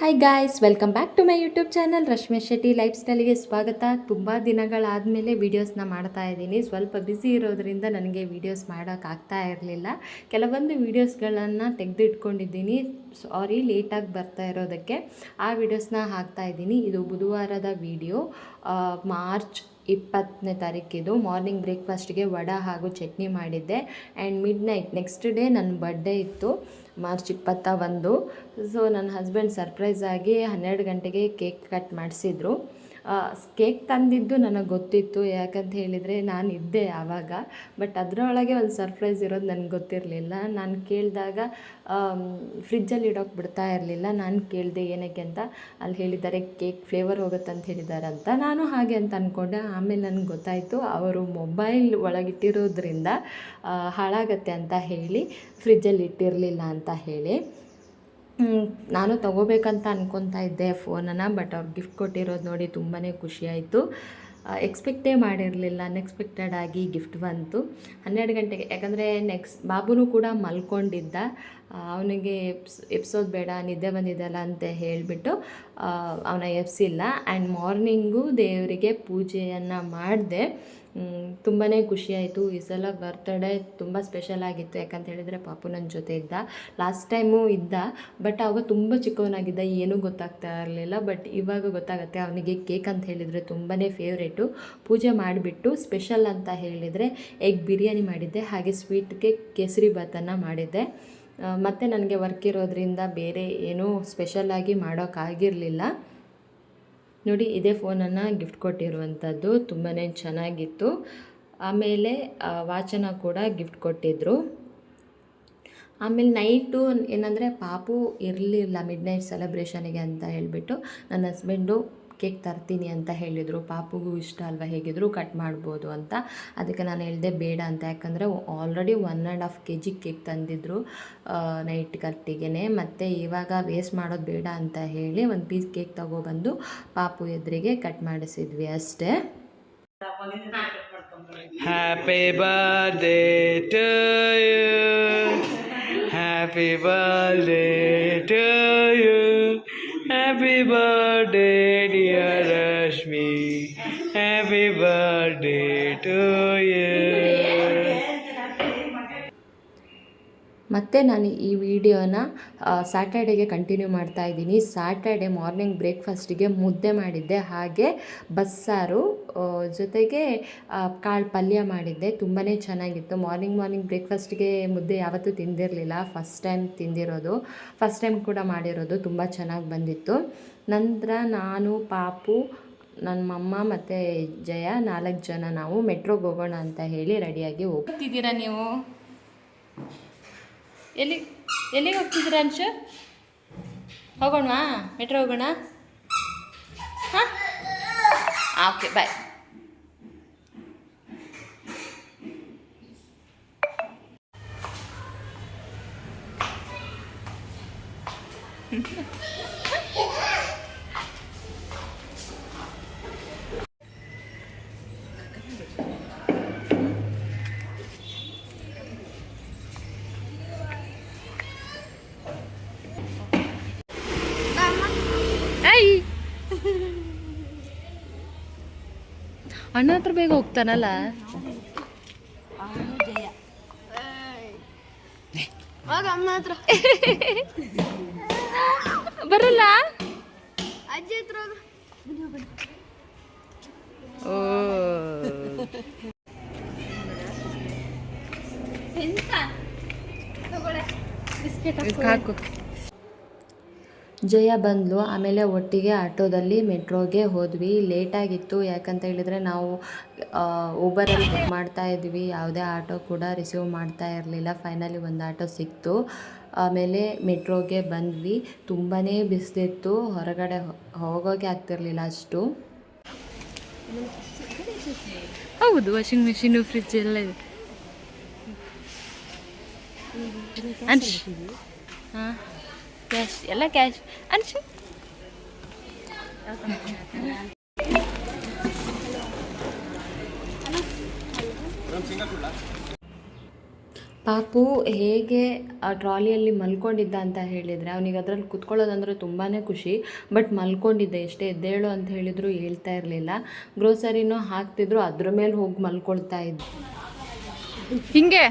Hi guys welcome back to my YouTube channel Rashmi Shetty life ಸ್ಟೈಲಿಗೆ ಸ್ವಾಗತ. ತುಂಬ ದಿನಗಳಾದಮೇಲೆ ವೀಡಿಯೋಸ್ನ ಮಾಡ್ತಾ ಇದ್ದೀನಿ. ಸ್ವಲ್ಪ ಬ್ಯುಸಿ ಇರೋದರಿಂದ ನನಗೆ ವೀಡಿಯೋಸ್ ಮಾಡೋಕ್ಕಾಗ್ತಾ ಇರಲಿಲ್ಲ. ಕೆಲವೊಂದು ವೀಡಿಯೋಸ್ಗಳನ್ನು ತೆಗೆದಿಟ್ಕೊಂಡಿದ್ದೀನಿ. ಸಾರಿ ಲೇಟಾಗಿ ಬರ್ತಾ ಇರೋದಕ್ಕೆ. ಆ ವೀಡಿಯೋಸ್ನ ಹಾಕ್ತಾ ಇದ್ದೀನಿ. ಇದು ಬುಧವಾರದ ವೀಡಿಯೋ ಮಾರ್ಚ್ ಇಪ್ಪತ್ತನೇ ತಾರೀಕಿದು ಮಾರ್ನಿಂಗ್ ಬ್ರೇಕ್ಫಾಸ್ಟ್ಗೆ ವಡ ಹಾಗೂ ಚಟ್ನಿ ಮಾಡಿದ್ದೆ. And midnight next day ನನ್ನ ಬರ್ಡೇ ಇತ್ತು ಮಾರ್ಚ್ ಇಪ್ಪತ್ತ ಒಂದು ಸೊ ನನ್ನ ಹಸ್ಬೆಂಡ್ ಸರ್ಪ್ರೈಸ್ ಆಗಿ ಹನ್ನೆರಡು ಗಂಟೆಗೆ ಕೇಕ್ ಕಟ್ ಮಾಡಿಸಿದ್ರು. ಕೇಕ್ ತಂದಿದ್ದು ನನಗೆ ಗೊತ್ತಿತ್ತು. ಯಾಕಂತ ಹೇಳಿದರೆ ನಾನು ಇದ್ದೆ ಆವಾಗ, ಬಟ್ ಅದರೊಳಗೆ ಒಂದು ಸರ್ಪ್ರೈಸ್ ಇರೋದು ನನಗೆ ಗೊತ್ತಿರಲಿಲ್ಲ. ನಾನು ಕೇಳಿದಾಗ ಫ್ರಿಜ್ಜಲ್ಲಿ ಇಡೋಕೆ ಬಿಡ್ತಾ ಇರಲಿಲ್ಲ. ನಾನು ಕೇಳಿದೆ ಏನಕ್ಕೆ ಅಂತ. ಅಲ್ಲಿ ಹೇಳಿದ್ದಾರೆ, ಕೇಕ್ ಫ್ಲೇವರ್ ಹೋಗುತ್ತೆ ಅಂತ ಹೇಳಿದ್ದಾರೆ ಅಂತ ನಾನು ಹಾಗೆ ಅಂತ ಅಂದ್ಕೊಂಡೆ ಆಮೇಲೆ ನನಗೆ ಗೊತ್ತಾಯಿತು, ಅವರು ಮೊಬೈಲ್ ಒಳಗಿಟ್ಟಿರೋದ್ರಿಂದ ಹಾಳಾಗತ್ತೆ ಅಂತ ಹೇಳಿ, ಫ್ರಿಜ್ಜಲ್ಲಿ ಇಟ್ಟಿರಲಿಲ್ಲ ಅಂತ ಹೇಳಿ. ನಾನು ತಗೋಬೇಕಂತ ಅಂದ್ಕೊತಾ ಇದ್ದೆ ಫೋನನ್ನು ಬಟ್ ಅವ್ರು ಗಿಫ್ಟ್ ಕೊಟ್ಟಿರೋದು ನೋಡಿ ತುಂಬಾ ಖುಷಿಯಾಯಿತು ಎಕ್ಸ್ಪೆಕ್ಟೇ ಮಾಡಿರಲಿಲ್ಲ ಅನ್ಎಕ್ಸ್ಪೆಕ್ಟೆಡ್ ಆಗಿ ಗಿಫ್ಟ್ ಬಂತು. ಹನ್ನೆರಡು ಗಂಟೆಗೆ, ಯಾಕಂದರೆ ನೆಕ್ಸ್ಟ್ ಬಾಬುನು ಕೂಡ ಮಲ್ಕೊಂಡಿದ್ದ. ಅವನಿಗೆ ಎಪ್ಸ್, ಎಪ್ಸೋದು ಬೇಡ, ನಿದ್ದೆ ಬಂದಿದ್ದಲ್ಲ ಅಂತ ಹೇಳಿಬಿಟ್ಟು ಅವನ ಎಪ್ಸಿಲ್ಲ. ಆ್ಯಂಡ್ ಮಾರ್ನಿಂಗು ದೇವರಿಗೆ ಪೂಜೆಯನ್ನು ಮಾಡಿದೆ. ತುಂಬಾ ಖುಷಿಯಾಯಿತು ಈ ಸಲ ಬರ್ತಡೇ ತುಂಬ ಸ್ಪೆಷಲ್ ಆಗಿತ್ತು. ಯಾಕಂತ ಹೇಳಿದರೆ ಪಾಪು ನನ್ನ ಜೊತೆ ಇದ್ದ. ಲಾಸ್ಟ್ ಟೈಮು ಇದ್ದ. ಬಟ್ ಅವಾಗ ತುಂಬ ಚಿಕ್ಕವನಾಗಿದ್ದ. ಏನೂ ಗೊತ್ತಾಗ್ತಾ ಇರಲಿಲ್ಲ. ಬಟ್ ಇವಾಗ ಗೊತ್ತಾಗುತ್ತೆ. ಅವನಿಗೆ ಕೇಕ್ ಅಂತ ಹೇಳಿದರೆ ತುಂಬಾ ಫೇವ್ರೇಟು ಪೂಜೆ ಮಾಡಿಬಿಟ್ಟು ಸ್ಪೆಷಲ್ ಅಂತ ಹೇಳಿದರೆ ಎಗ್ ಬಿರಿಯಾನಿ ಮಾಡಿದ್ದೆ. ಹಾಗೆ ಸ್ವೀಟ್ಗೆ ಕೇಸರಿ ಭಾತನ್ನು ಮಾಡಿದ್ದೆ. ಮತ್ತು ನನಗೆ ವರ್ಕ್ ಇರೋದ್ರಿಂದ ಬೇರೆ ಏನೂ ಸ್ಪೆಷಲಾಗಿ ಮಾಡೋಕ್ಕಾಗಿರಲಿಲ್ಲ ನೋಡಿ, ಇದೇ ಫೋನನ್ನು ಗಿಫ್ಟ್ ಕೊಟ್ಟಿರುವಂಥದ್ದು ತುಂಬಾ ಚೆನ್ನಾಗಿತ್ತು. ಆಮೇಲೆ ವಾಚನ ಕೂಡ ಗಿಫ್ಟ್ ಕೊಟ್ಟಿದ್ದರು ಆಮೇಲೆ ನೈಟು ಏನಂದರೆ ಪಾಪು ಇರಲಿಲ್ಲ ಮಿಡ್ ನೈಟ್ ಸೆಲೆಬ್ರೇಷನಿಗೆ ಅಂತ ಹೇಳಿಬಿಟ್ಟು ನನ್ನ ಹಸ್ಬೆಂಡು ಕೇಕ್ ತರ್ತೀನಿ ಅಂತ ಹೇಳಿದರು. ಪಾಪುಗೂ ಇಷ್ಟ ಅಲ್ವಾ? ಹೇಗಿದ್ರು ಕಟ್ ಮಾಡ್ಬೋದು ಅಂತ. ಅದಕ್ಕೆ ನಾನು ಹೇಳಿದೆ ಬೇಡ ಅಂತ. ಯಾಕಂದರೆ already one and half K G cake ತಂದಿದ್ರು ನೈಟ್ ಕಟ್ಟಿಗೆ ಮತ್ತು ಇವಾಗ ವೇಸ್ಟ್ ಮಾಡೋದು ಬೇಡ ಅಂತ ಹೇಳಿ ಒಂದು ಪೀಸ್ ಕೇಕ್ ತಗೊಬಂದು ಪಾಪು ಎದುರಿಗೆ ಕಟ್ ಮಾಡಿಸಿದ್ವಿ ಅಷ್ಟೇ. Happy birthday to you. Happy birthday to you. Happy birthday, dear Rashmi. Happy birthday to ಮತ್ತು ನಾನು ಈ ವಿಡಿಯೋನ ಸ್ಯಾಟರ್ಡೆಗೆ ಕಂಟಿನ್ಯೂ ಮಾಡ್ತಾ ಇದ್ದೀನಿ. ಸ್ಯಾಟರ್ಡೆ ಮಾರ್ನಿಂಗ್ ಬ್ರೇಕ್ಫಾಸ್ಟಿಗೆ ಮುದ್ದೆ ಮಾಡಿದ್ದೆ. ಹಾಗೆ ಬಸ್ಸಾರು ಜೊತೆಗೆ ಕಾಳು ಪಲ್ಯ ಮಾಡಿದ್ದೆ. ತುಂಬಾ ಚೆನ್ನಾಗಿತ್ತು. ಮಾರ್ನಿಂಗ್ ಮಾರ್ನಿಂಗ್ ಬ್ರೇಕ್ಫಾಸ್ಟ್ಗೆ ಮುದ್ದೆ ಯಾವತ್ತೂ ತಿಂದಿರಲಿಲ್ಲ. ಫಸ್ಟ್ ಟೈಮ್ ತಿಂದಿರೋದು. ಫಸ್ಟ್ ಟೈಮ್ ಕೂಡ ಮಾಡಿರೋದು. ತುಂಬ ಚೆನ್ನಾಗಿ ಬಂದಿತ್ತು. ನಂತರ ನಾನು, ಪಾಪು ನನ್ನ ಮಮ್ಮ ಮತ್ತು ಜಯ, ನಾಲ್ಕು ಜನ ನಾವು ಮೆಟ್ರೋಗೆ ಹೋಗೋಣ ಅಂತ ಹೇಳಿ ರೆಡಿಯಾಗಿ ಹೋಗ್ತಿದ್ದೀರಾ ನೀವು? ಎಲ್ಲಿ ಎಲ್ಲಿಗೆ ಹೋಗ್ತಿದ್ದೀರಾ ಅಂಶ? ಹೋಗೋಣವಾ? ಮೆಟ್ರೋ ಹೋಗೋಣ? ಹಾಂ? ಓಕೆ ಬಾಯ್ ಐ ಅಣ್ಣ ಹತ್ರ ಬೇಗ ಹೋಗ್ತಾನಲ್ಲ? ಬರಲ್ಲ. ಓ. ಹಾಕು. ಜಯ ಬಂದ್ಲು. ಆಮೇಲೆ ಒಟ್ಟಿಗೆ ಆಟೋದಲ್ಲಿ ಮೆಟ್ರೋಗೆ ಹೋದ್ವಿ. ಲೇಟಾಗಿತ್ತು. ಯಾಕಂತ ಹೇಳಿದರೆ ನಾವು ಊಬರಲ್ಲಿ ಬುಕ್ ಮಾಡ್ತಾ ಇದ್ವಿ. ಯಾವುದೇ ಆಟೋ ಕೂಡ ರಿಸೀವ್ ಮಾಡ್ತಾ ಇರಲಿಲ್ಲ. ಫೈನಲಿ ಒಂದು ಆಟೋ ಸಿಕ್ತು. ಆಮೇಲೆ ಮೆಟ್ರೋಗೆ ಬಂದ್ವಿ. ತುಂಬಾ ಬಿಸಿಲಿತ್ತು. ಹೊರಗಡೆ ಹೋಗೋಕೆ ಆಗ್ತಿರಲಿಲ್ಲ ಅಷ್ಟು. ಹೌದು ವಾಷಿಂಗ್ ಮಿಷಿನು ಫ್ರಿಜ್ ಎಲ್ಲ ಇದೆ. ಹಾಂ. ಕ್ಯಾಶ್ ಎಲ್ಲ ಕ್ಯಾಶ್ ಅನ್ಶು ಪಾಪು ಹೇಗೆ ಆ ಟ್ರಾಲಿಯಲ್ಲಿ ಮಲ್ಕೊಂಡಿದ್ದ ಅಂತ ಹೇಳಿದರೆ ಅವನಿಗೆ ಅದರಲ್ಲಿ ಕುತ್ಕೊಳ್ಳೋದಂದ್ರೆ ತುಂಬಾ ಖುಷಿ ಬಟ್ ಮಲ್ಕೊಂಡಿದ್ದೆ ಎಷ್ಟೇ ಎದ್ದೇಳು ಅಂತ ಹೇಳಿದ್ರು ಹೇಳ್ತಾ ಇರಲಿಲ್ಲ. ಗ್ರೋಸರಿನೂ ಹಾಕ್ತಿದ್ರು ಅದ್ರ ಮೇಲೆ ಹೋಗಿ ಮಲ್ಕೊಳ್ತಾ ಇದ್ದ. ಹಿಂಗೆ?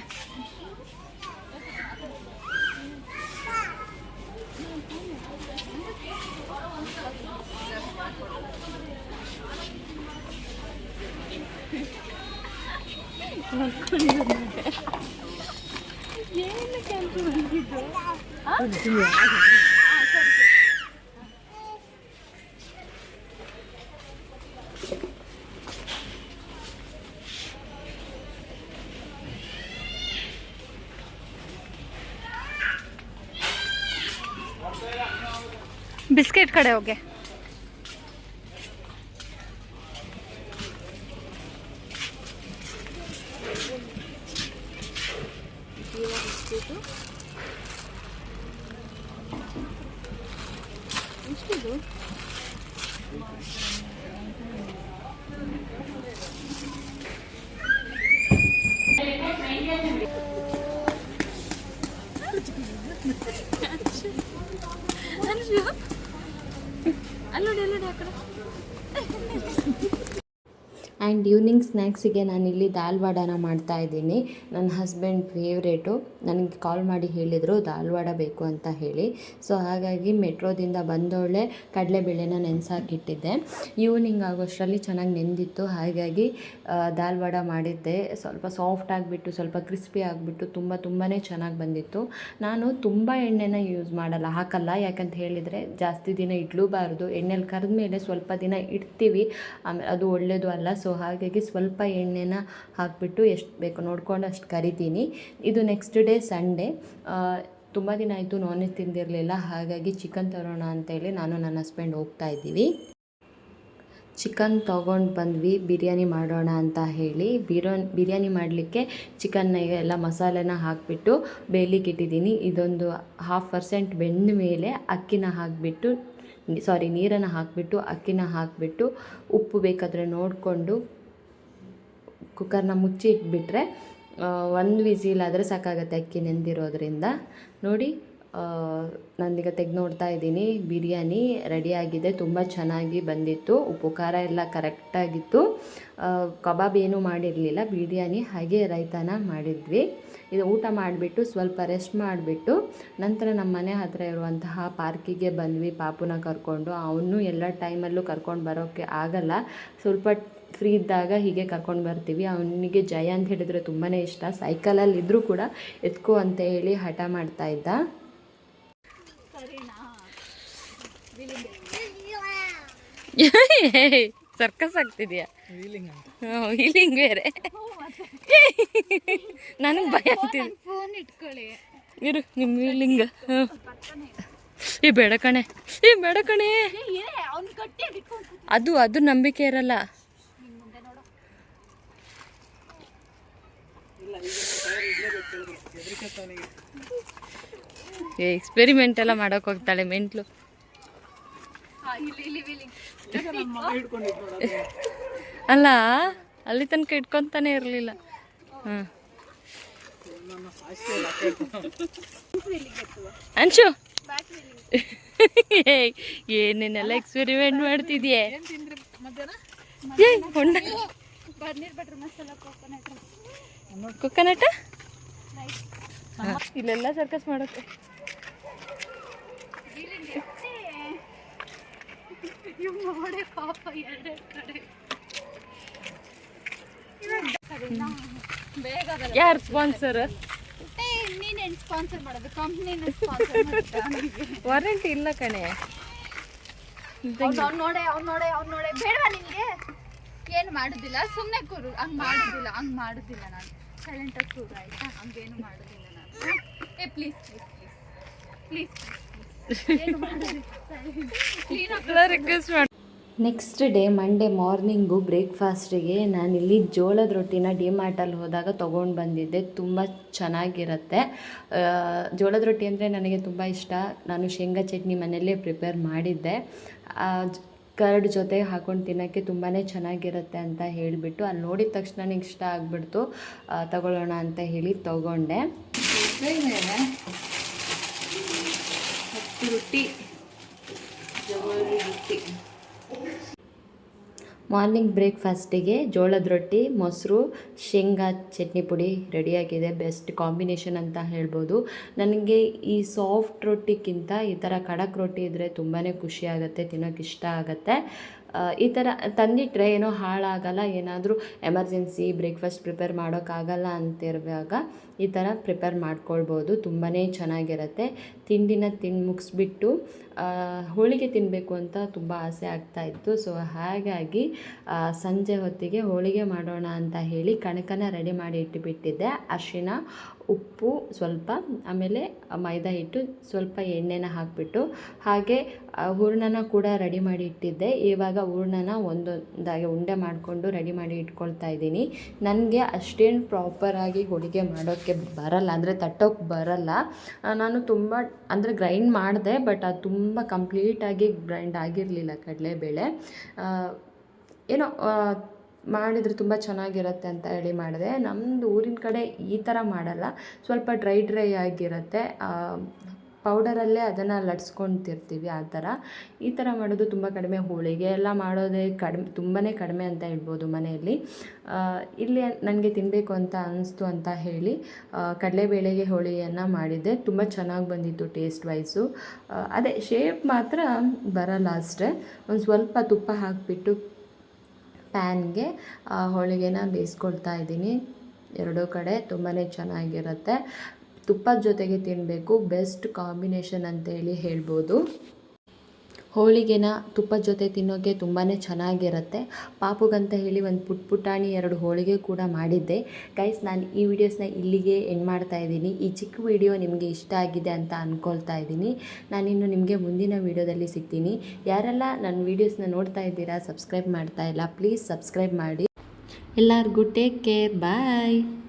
ಬಿಸ್ಕೆಟ್ ಕಡೆ ಹೋಗೆ ಆ್ಯಂಡ್ ಈವ್ನಿಂಗ್ ಸ್ನ್ಯಾಕ್ಸಿಗೆ ನಾನಿಲ್ಲಿ ದಾಲ್ ವಡಾನ ಮಾಡ್ತಾ ಇದ್ದೀನಿ. ನನ್ನ ಹಸ್ಬೆಂಡ್ ಫೇವ್ರೇಟು ನನಗೆ ಕಾಲ್ ಮಾಡಿ ಹೇಳಿದರು ದಾಲ್ ವಡ ಬೇಕು ಅಂತ ಹೇಳಿ. ಸೊ ಹಾಗಾಗಿ ಮೆಟ್ರೋದಿಂದ ಬಂದೋಳೆ ಕಡಲೆಬೇಳೆನ ನೆನೆಸಾಕಿಟ್ಟಿದ್ದೆ ಈವ್ನಿಂಗ್ ಆಗೋಷ್ಟರಲ್ಲಿ ಚೆನ್ನಾಗಿ ನೆಂದಿತ್ತು. ಹಾಗಾಗಿ ದಾಲ್ ವಡ ಮಾಡಿದ್ದೆ. ಸ್ವಲ್ಪ ಸಾಫ್ಟ್ ಆಗಿಬಿಟ್ಟು, ಸ್ವಲ್ಪ ಕ್ರಿಸ್ಪಿ ಆಗಿಬಿಟ್ಟು ತುಂಬ ತುಂಬಾ ಚೆನ್ನಾಗಿ ಬಂದಿತ್ತು. ನಾನು ತುಂಬ ಎಣ್ಣೆನ ಯೂಸ್ ಮಾಡಲ್ಲ, ಹಾಕಲ್ಲ. ಯಾಕಂತ ಹೇಳಿದರೆ ಜಾಸ್ತಿ ದಿನ ಇಡ್ಲೂಬಾರ್ದು. ಎಣ್ಣೆಲಿ ಕರೆದ ಮೇಲೆ ಸ್ವಲ್ಪ ದಿನ ಇಡ್ತೀವಿ. ಆಮೇಲೆ ಅದು ಒಳ್ಳೆಯದು ಅಲ್ಲ. ಸೊ ಹಾಗಾಗಿ ಸ್ವಲ್ಪ ಎಣ್ಣೆನ ಹಾಕಿಬಿಟ್ಟು ಎಷ್ಟು ಬೇಕು ನೋಡ್ಕೊಂಡು ಅಷ್ಟು ಕರಿತೀನಿ. ಇದು ನೆಕ್ಸ್ಟ್ ಡೇ ಸಂಡೇ ತುಂಬ ದಿನ ಆಯಿತು ನಾನ್ ವೆಜ್ ತಿಂದಿರಲಿಲ್ಲ. ಹಾಗಾಗಿ ಚಿಕನ್ ತರೋಣ ಅಂತೇಳಿ ನಾನು ನನ್ನ ಹಸ್ಬೆಂಡ್ ಹೋಗ್ತಾ ಇದ್ದೀವಿ. ಚಿಕನ್ ತೊಗೊಂಡು ಬಂದ್ವಿ, ಬಿರಿಯಾನಿ ಮಾಡೋಣ ಅಂತ ಹೇಳಿ. ಬಿರೋನ್ ಬಿರಿಯಾನಿ ಮಾಡಲಿಕ್ಕೆ ಚಿಕನ್ನ ಎಲ್ಲ ಮಸಾಲೆನ ಹಾಕಿಬಿಟ್ಟು ಬೇಯಲಿಕ್ಕೆ ಇಟ್ಟಿದ್ದೀನಿ. ಇದೊಂದು ಹಾಫ್ ಪರ್ಸೆಂಟ್ ಬೆಂದ ಮೇಲೆ ಅಕ್ಕಿನ ಹಾಕಿಬಿಟ್ಟು ಸಾರಿ ನೀರನ್ನು ಹಾಕಿಬಿಟ್ಟು ಅಕ್ಕಿನ ಹಾಕಿಬಿಟ್ಟು ಉಪ್ಪು ಬೇಕಾದರೆ ನೋಡಿಕೊಂಡು ಕುಕ್ಕರ್ನ ಮುಚ್ಚಿ ಇಟ್ಬಿಟ್ರೆ ಒಂದು ವಿಸಿಲ್ ಆದರೆ ಸಾಕಾಗತ್ತೆ ಅಕ್ಕಿ ನೆಂದಿರೋದ್ರಿಂದ. ನೋಡಿ ನಾನೀಗ ತೆಗೆದು ನೋಡ್ತಾ ಇದ್ದೀನಿ. ಬಿರಿಯಾನಿ ರೆಡಿಯಾಗಿದೆ ತುಂಬ ಚೆನ್ನಾಗಿ ಬಂದಿತ್ತು. ಉಪ್ಪು, ಖಾರ ಎಲ್ಲ ಕರೆಕ್ಟಾಗಿತ್ತು ಕಬಾಬ್ ಏನೂ ಮಾಡಿರಲಿಲ್ಲ. ಬಿರಿಯಾನಿ ಹಾಗೆ ರೈತಾನ ಮಾಡಿದ್ವಿ. ಇದು ಊಟ ಮಾಡಿಬಿಟ್ಟು, ಸ್ವಲ್ಪ ರೆಸ್ಟ್ ಮಾಡಿಬಿಟ್ಟು, ನಂತರ ನಮ್ಮ ಮನೆ ಹತ್ತಿರ ಇರುವಂತಹ ಪಾರ್ಕಿಗೆ ಬಂದ್ವಿ. ಪಾಪುನ ಕರ್ಕೊಂಡು. ಅವನು ಎಲ್ಲ ಟೈಮಲ್ಲೂ ಕರ್ಕೊಂಡು ಬರೋಕ್ಕೆ ಆಗಲ್ಲ. ಸ್ವಲ್ಪ ಫ್ರೀ ಇದ್ದಾಗ ಹೀಗೆ ಕರ್ಕೊಂಡು ಬರ್ತೀವಿ. ಅವನಿಗೆ ಜಯ ಅಂತ ಹೇಳಿದರೆ ತುಂಬಾ ಇಷ್ಟ. ಸೈಕಲಲ್ಲಿ ಇದ್ದರೂ ಕೂಡ ಎತ್ಕೋ ಅಂತ ಹೇಳಿ ಹಠ ಮಾಡ್ತಾ ಇದ್ದ. ಸರ್ಕಸ್ ಆಗ್ತಿದ್ಯಾ? ಹೀಲಿಂಗ್ ಬೇರೆ. ನನಗೆ ಭಯ ಆಗ್ತಿದೆ. ಫೋನ್ ಇಟ್ಕೊಳ್ಳಿ ಇರು ನಿಮ್ಮ ಹೀಲಿಂಗ್ ಈ ಬೇಡ ಕಣೆ. ಈ ಬೇಡ ಕಣೆ. ಅದು ಅದು ನಂಬಿಕೆ ಇರಲ್ಲ. ಎಕ್ಸ್ಪೆರಿಮೆಂಟ್ ಎಲ್ಲ ಮಾಡಕ್ ಹೋಗ್ತಾಳೆ ಮೆಂಟ್ಲು. ಇಲ್ಲಿ ಇಲ್ಲಿ ಇಲ್ಲಿ. ಅಲ್ಲ ಅಲ್ಲಿ ತನಕ ಇಟ್ಕೊಂತಾನೆ ಇರಲಿಲ್ಲ. ಹಾಂ. ಏನೇನೆಲ್ಲ ಎಕ್ಸ್ಪೆರಿಮೆಂಟ್ ಮಾಡ್ತಿದ್ಯೆ? ಏಯ್, ಹೊಂಡ ಕೊಕ್ಕನಟ ಇಲ್ಲೆಲ್ಲ ಸರ್ಕಸ್ ಮಾಡುತ್ತೆ. ಯಾರು ಸ್ಪಾನ್ಸರ್ ಸ್ಪಾನ್ಸರ್ ಮಾಡೋದು ಕಂಪ್ನಿನ ಸ್ಪಾನ್ಸರ್ ವಾರಂಟಿ ಇಲ್ಲ ಕಣೆ. ಅವ್ನು ನೋಡೆ ಅವ್ನು ನೋಡೆ ಅವ್ನು ನೋಡೆ. ಬೇಡವಾ ನಿನಗೆ? ಏನು ಮಾಡುದಿಲ್ಲ. ಸುಮ್ಮನೆ ಕೂರು. ಹಂಗೆ ಮಾಡುದಿಲ್ಲ ಹಂಗೆ ಮಾಡುದಿಲ್ಲ ನಾನು. ಸೈಲೆಂಟಾಗಿ ಕೂರು ಆಯ್ತಾ? ಹಂಗೇನು ಮಾಡೋದಿಲ್ಲ ನಾನು. ಏ ಪ್ಲೀಸ್ ಪ್ಲೀಸ್ ಪ್ಲೀಸ್ ಪ್ಲೀಸ್ ಏನು ರಿಕ್ವೆಸ್ಟ್ ಮಾಡಿ ನೆಕ್ಸ್ಟ್ ಡೇ ಮಂಡೇ ಮಾರ್ನಿಂಗು ಬ್ರೇಕ್ಫಾಸ್ಟಿಗೆ ನಾನಿಲ್ಲಿ ಜೋಳದ ರೊಟ್ಟಿನ ಡಿಮಾರ್ಟಲ್ಲಿ ಹೋದಾಗ ತೊಗೊಂಡು ಬಂದಿದ್ದೆ. ತುಂಬ ಚೆನ್ನಾಗಿರುತ್ತೆ. ಜೋಳದ ರೊಟ್ಟಿ ಅಂದರೆ ನನಗೆ ತುಂಬ ಇಷ್ಟ. ನಾನು ಶೇಂಗಾ ಚಟ್ನಿ ಮನೆಯಲ್ಲೇ ಪ್ರಿಪೇರ್ ಮಾಡಿದ್ದೆ. ಕರ್ಡ್ ಜೊತೆ ಹಾಕೊಂಡು ತಿನ್ನೋಕ್ಕೆ ತುಂಬಾ ಚೆನ್ನಾಗಿರುತ್ತೆ ಅಂತ ಹೇಳಿಬಿಟ್ಟು ಅಲ್ಲಿ ನೋಡಿದ ತಕ್ಷಣ ನನಗೆ ಇಷ್ಟ ಆಗಿಬಿಡ್ತು ತಗೊಳ್ಳೋಣ ಅಂತ ಹೇಳಿ ತೊಗೊಂಡೆ. ಹತ್ತು ರೊಟ್ಟಿ ರೊಟ್ಟಿ ಮಾರ್ನಿಂಗ್ ಬ್ರೇಕ್ಫಾಸ್ಟಿಗೆ ಜೋಳದ ರೊಟ್ಟಿ, ಮೊಸರು, ಶೇಂಗಾ ಚಟ್ನಿ ಪುಡಿ ರೆಡಿಯಾಗಿದೆ ಬೆಸ್ಟ್ ಕಾಂಬಿನೇಷನ್ ಅಂತ ಹೇಳ್ಬೋದು. ನನಗೆ ಈ ಸಾಫ್ಟ್ ರೊಟ್ಟಿಗಿಂತ ಈ ಥರ ಖಡಕ್ ರೊಟ್ಟಿ ಇದ್ದರೆ ತುಂಬಾ ಖುಷಿ ಆಗುತ್ತೆ, ತಿನ್ನೋಕೆ ಇಷ್ಟ ಆಗುತ್ತೆ. ಈ ಥರ ತಂದಿಟ್ಟರೆ ಏನೋ ಹಾಳಾಗಲ್ಲ, ಏನಾದರೂ ಎಮರ್ಜೆನ್ಸಿ, ಬ್ರೇಕ್ಫಾಸ್ಟ್ ಪ್ರಿಪೇರ್ ಮಾಡೋಕ್ಕಾಗಲ್ಲ ಅಂತಿರುವಾಗ ಈ ಥರ ಪ್ರಿಪೇರ್ ಮಾಡ್ಕೊಳ್ಬೋದು. ತುಂಬಾ ಚೆನ್ನಾಗಿರುತ್ತೆ. ತಿಂಡಿನ ತಿಂದು ಮುಗಿಸ್ಬಿಟ್ಟು ಹೋಳಿಗೆ ತಿನ್ನಬೇಕು ಅಂತ ತುಂಬ ಆಸೆ ಆಗ್ತಾ ಇತ್ತು. ಸೊ ಹಾಗಾಗಿ ಸಂಜೆ ಹೊತ್ತಿಗೆ ಹೋಳಿಗೆ ಮಾಡೋಣ ಅಂತ ಹೇಳಿ ಕಣಕನ ರೆಡಿ ಮಾಡಿ ಇಟ್ಟುಬಿಟ್ಟಿದ್ದೆ ಅರಿಶಿನ ಉಪ್ಪು ಸ್ವಲ್ಪ, ಆಮೇಲೆ ಮೈದಾ ಹಿಟ್ಟು ಸ್ವಲ್ಪ ಎಣ್ಣೆನ ಹಾಕಿಬಿಟ್ಟು, ಹಾಗೆ ಹೂರಣನ ಕೂಡ ರೆಡಿ ಮಾಡಿ ಇಟ್ಟಿದ್ದೆ. ಇವಾಗ ಹೂರ್ಣನ ಒಂದೊಂದಾಗಿ ಉಂಡೆ ಮಾಡಿಕೊಂಡು ರೆಡಿ ಮಾಡಿ ಇಟ್ಕೊಳ್ತಾ ಇದ್ದೀನಿ. ನನಗೆ ಅಷ್ಟೇನು ಪ್ರಾಪರಾಗಿ ಹೋಳಿಗೆ ಮಾಡೋಕ್ಕೆ ಬರಲ್ಲ, ಅಂದರೆ ತಟ್ಟೋಕ್ಕೆ ಬರಲ್ಲ. ನಾನು ತುಂಬ, ಅಂದರೆ ಗ್ರೈಂಡ್ ಮಾಡಿದೆ ಬಟ್ ಅದು ತುಂಬ ಕಂಪ್ಲೀಟಾಗಿ ಗ್ರೈಂಡ್ ಆಗಿರಲಿಲ್ಲ ಕಡಲೆಬೇಳೆ. ಏನೋ ಮಾಡಿದರೆ ತುಂಬ ಚೆನ್ನಾಗಿರುತ್ತೆ ಅಂತ ಹೇಳಿ ಮಾಡಿದೆ. ನಮ್ಮದು ಊರಿನ ಕಡೆ ಈ ಥರ ಮಾಡಲ್ಲ. ಸ್ವಲ್ಪ ಡ್ರೈ ಡ್ರೈ ಆಗಿರುತ್ತೆ. ಪೌಡರಲ್ಲೇ ಅದನ್ನು ಲಟ್ಸ್ಕೊತಿರ್ತೀವಿ ಆ ಥರ ಈ ಥರ ಮಾಡೋದು ತುಂಬ ಕಡಿಮೆ ಹೋಳಿಗೆ ಎಲ್ಲ ಮಾಡೋದೇ ಕಡಿಮೆ ತುಂಬಾ ಕಡಿಮೆ ಅಂತ ಹೇಳ್ಬೋದು ಮನೆಯಲ್ಲಿ. ಇಲ್ಲಿ ನನಗೆ ತಿನ್ನಬೇಕು ಅಂತ ಅನ್ನಿಸ್ತು ಅಂತ ಹೇಳಿ ಕಡಲೆಬೇಳೆಗೆ ಹೋಳಿಗೆಯನ್ನು ಮಾಡಿದ್ದೆ. ತುಂಬ ಚೆನ್ನಾಗಿ ಬಂದಿತ್ತು ಟೇಸ್ಟ್ ವೈಸು ಅದೇ ಶೇಪ್ ಮಾತ್ರ ಬರಲ್ಲ ಅಷ್ಟೇ. ಒಂದು ಸ್ವಲ್ಪ ತುಪ್ಪ ಹಾಕಿಬಿಟ್ಟು ಪ್ಯಾನ್ಗೆ ಹೋಳಿಗೆನ ಬೇಯಿಸ್ಕೊಳ್ತಾ ಇದ್ದೀನಿ. ಎರಡೂ ಕಡೆ ತುಂಬಾ ಚೆನ್ನಾಗಿರುತ್ತೆ. ತುಪ್ಪದ ಜೊತೆಗೆ ತಿನ್ನಬೇಕು ಬೆಸ್ಟ್ ಕಾಂಬಿನೇಷನ್ ಅಂತೇಳಿ ಹೇಳ್ಬೋದು. ಹೋಳಿಗೆನ ತುಪ್ಪದ ಜೊತೆ ತಿನ್ನೋಕ್ಕೆ ತುಂಬಾ ಚೆನ್ನಾಗಿರುತ್ತೆ. ಪಾಪುಗಂತ ಹೇಳಿ ಒಂದು ಪುಟ್ ಪುಟಾಣಿ ಎರಡು ಹೋಳಿಗೆ ಕೂಡ ಮಾಡಿದ್ದೆ. ಗೈಸ್ ನಾನು ಈ ವಿಡಿಯೋಸ್ನ ಇಲ್ಲಿಗೆ ಎಂಡ್ ಮಾಡ್ತಾ ಇದ್ದೀನಿ. ಈ ಚಿಕ್ಕ ವಿಡಿಯೋ ನಿಮಗೆ ಇಷ್ಟ ಆಗಿದೆ ಅಂತ ಅಂದ್ಕೊಳ್ತಾ ಇದ್ದೀನಿ. ನಾನಿನ್ನು ನಿಮಗೆ ಮುಂದಿನ ವಿಡಿಯೋದಲ್ಲಿ ಸಿಗ್ತೀನಿ. ಯಾರೆಲ್ಲ ನನ್ನ ವೀಡಿಯೋಸ್ನ ನೋಡ್ತಾ ಇದ್ದೀರಾ ಸಬ್ಸ್ಕ್ರೈಬ್ ಮಾಡ್ತಾ ಇಲ್ಲ ಪ್ಲೀಸ್ ಸಬ್ಸ್ಕ್ರೈಬ್ ಮಾಡಿ. ಎಲ್ಲರಿಗೂ ಟೇಕ್ ಕೇರ್ ಬಾಯ್